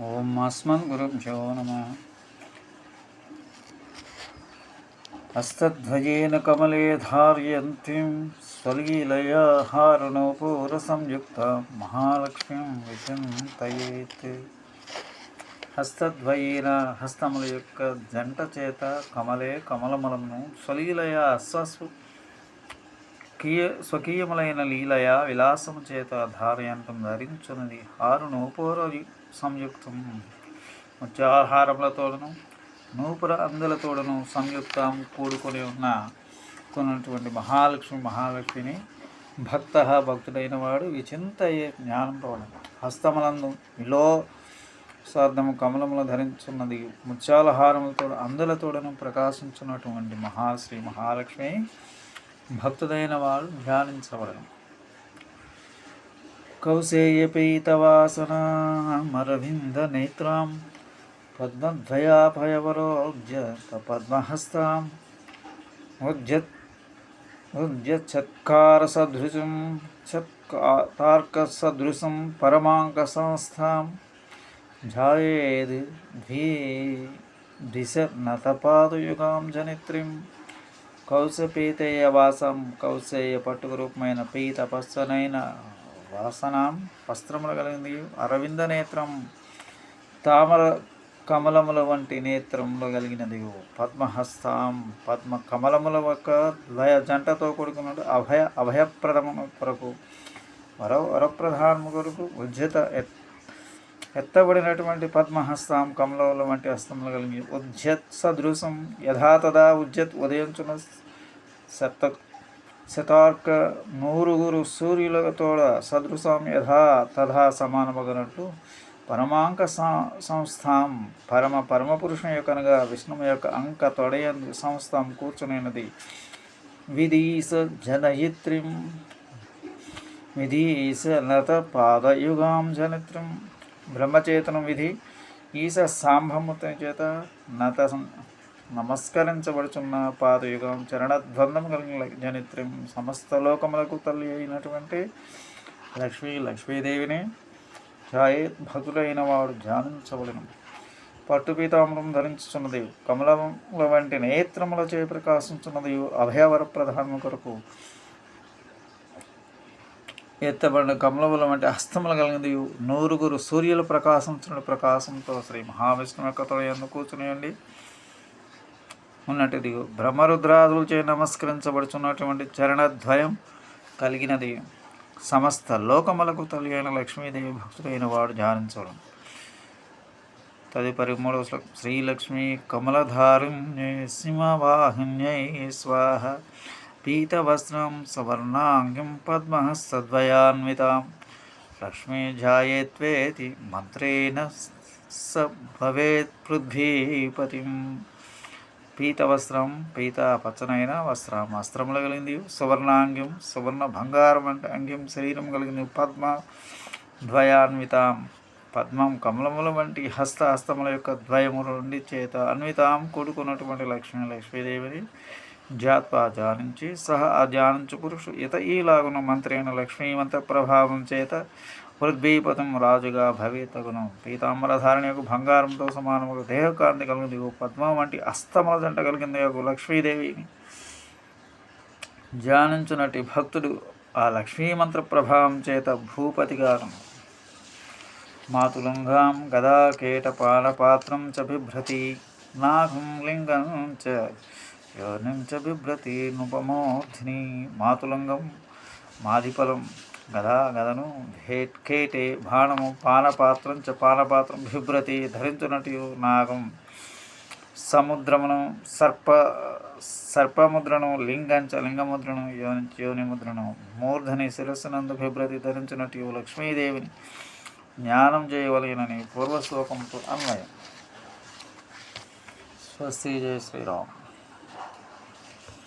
ఓం అస్మన్ గురుభ్యో నమ. హస్తధ్వజేన కమలే ధార్యంతిం స్వలీలయా హారుణోపూరసంయుక్త మహాలక్ష్మీం విచింతయేత్. హస్తద్వయీన హస్తముల యొక్క జంట చేత కమలే కమలమలమును స్వలీలయ స్వస్వ స్వకీయ స్వకీయములైన లీలయ విలాసము చేత ధారయంతం ధరించున్నది ఆరు నూపూర సంయుక్తం ముత్యాహారములతోడను నూపుర అందులతోడను సంయుక్తం కూడుకొని ఉన్న కొన్నటువంటి మహాలక్ష్మి మహాలక్ష్మిని భక్త భక్తుడైన వాడు విచింతయే జ్ఞానం ప్రవణం. హస్తములందు విలో సార్థము కమలములు ధరించున్నది. ముత్యాలహారములతో అందులతోడను ప్రకాశించున్నటువంటి మహాశ్రీ మహాలక్ష్మి భక్తుడైన వాడు ధ్యానించబడను కౌసేయపీతవాసనమరవింద నేత్రాం పద్మద్వయాభయవరోగ్య పద్మహస్తాం ఉద్యత్ ఉద్యచ్చత్కారసదృశం చత్కార్కసదృశం పరమాంక సంస్థాం ఝాయేద్ ద్వీ దిశ నతపాదయుగాం జనిత్రిం కౌశపీతేయ వాసం కౌశేయ పట్టుకు రూపమైన పీత పచ్చనైన వాసనం వస్త్రములు కలిగింది. అరవింద నేత్రం తామర కమలముల వంటి నేత్రములు కలిగినది. పద్మహస్తాం పద్మ కమలముల యొక్క లయ జంటతో కూడుకున్నట్టు అభయ అభయప్రదము కొరకు వర వరప్రధానము కొరకు ఉజ్జత ఎత్తబడినటువంటి పద్మహస్తాం కమలముల వంటి హస్తములు కలిగి ఉద్యత్ సదృశం యథాతథా ఉద్యత్ ఉదయించున శత శతార్క నూరుగురు సూర్యులతోడ సదృశం యథా తథా సమానమగనట్టు పరమాంక సంస్థాం పరమ పరమపురుషుని యొక్కనగా విష్ణువు యొక్క అంక తొడయందు సంస్థాం కూర్చునేనది. విధీస జనయిత్రిం విధీస నత పాదయుగాం జనిత్రం బ్రహ్మచేతనం విధి ఈశ సాంభముత చేత నత నమస్కరించబడుచున్న పాదయుగం చరణద్వందం కలిగిన జనిత్రం సమస్త లోకములకు తల్లి అయినటువంటి లక్ష్మీ లక్ష్మీదేవిని ఛాయేత్ భక్తులైన వాడు ధ్యానించబడిన పట్టు పీతాంబరం ధరించుచున్నది కమలముల వంటి నేత్రములచే ప్రకాశించున్నది అభయవర ప్రధానము కొరకు ఎత్తబడిన కమలముల వంటి హస్తములు కలిగింది నూరుగురు సూర్యుల ప్రకాశించిన ప్రకాశంతో శ్రీ మహావిష్ణువు యొక్క తొడ కూర్చునియండి. ఉన్నట్టుది బ్రహ్మరుద్రాదులచే నమస్కరించబడుచున్నటువంటి చరణద్వయం కలిగినది. సమస్త లోకములకు తల్లి అయిన లక్ష్మీదేవి భక్తుడైన వాడు ధ్యానించడం తదుపరి మూడవ శ్లోకం శ్రీలక్ష్మీ కమలధారుణ్యై సింహవాహిన్యై స్వాహ. పీతవస్త్రం సవర్ణాంగిం పద్మహస్తద్వయాన్వితాం లక్ష్మీ ధ్యాయేత్వేతి మంత్రేణ స భవేత్ పృథ్వీపతిం పీత వస్త్రం పీత పచ్చనైన వస్త్రం వస్త్రములు కలిగింది సువర్ణాంగ్యం సువర్ణ బంగారం అంటే అంగ్యం శరీరం కలిగింది పద్మ ద్వయాన్వితాం పద్మం కమలముల వంటి హస్త హస్తముల యొక్క ద్వయముల నుండి చేత అన్వితాం కూడుకున్నటువంటి లక్ష్మీ లక్ష్మీదేవిని జాత్వా ధ్యానించి సహా ఆ ధ్యానించు పురుషు ఇత ఈలాగున మంత్రి అయిన ప్రభావం చేత వృద్భీపతం రాజుగా భవేతగును. పీతాంబరధారణ యొక్క బంగారంతో సమానముగా దేహకాంతి కలిగింది. పద్మ వంటి అస్తమల జంట కలిగింది. యొక్క లక్ష్మీదేవిని ధ్యానించునటి భక్తుడు ఆ లక్ష్మీమంత్ర ప్రభావం చేత భూపతిగాను. మాతులంగాం గదా పాత్రం చ బిభ్రతి నాగం లింగం చ యోనిం చ బిభ్రతి మాతులంగం మాదిఫలం గదా గదను కేటే బాణము పానపాత్రం చ పానపాత్రం బిభ్రతి ధరించునటియు నాగం సముద్రమును సర్ప సర్పముద్రను లింగంచ లింగముద్రను యోని యోనిముద్రను మూర్ధని శిరస్సునందు బిభ్రతి ధరించునటియు లక్ష్మీదేవిని జ్ఞానం చేయవలనని పూర్వశ్లోకంతో అన్వయం. స్వస్తి జయ శ్రీరామ్.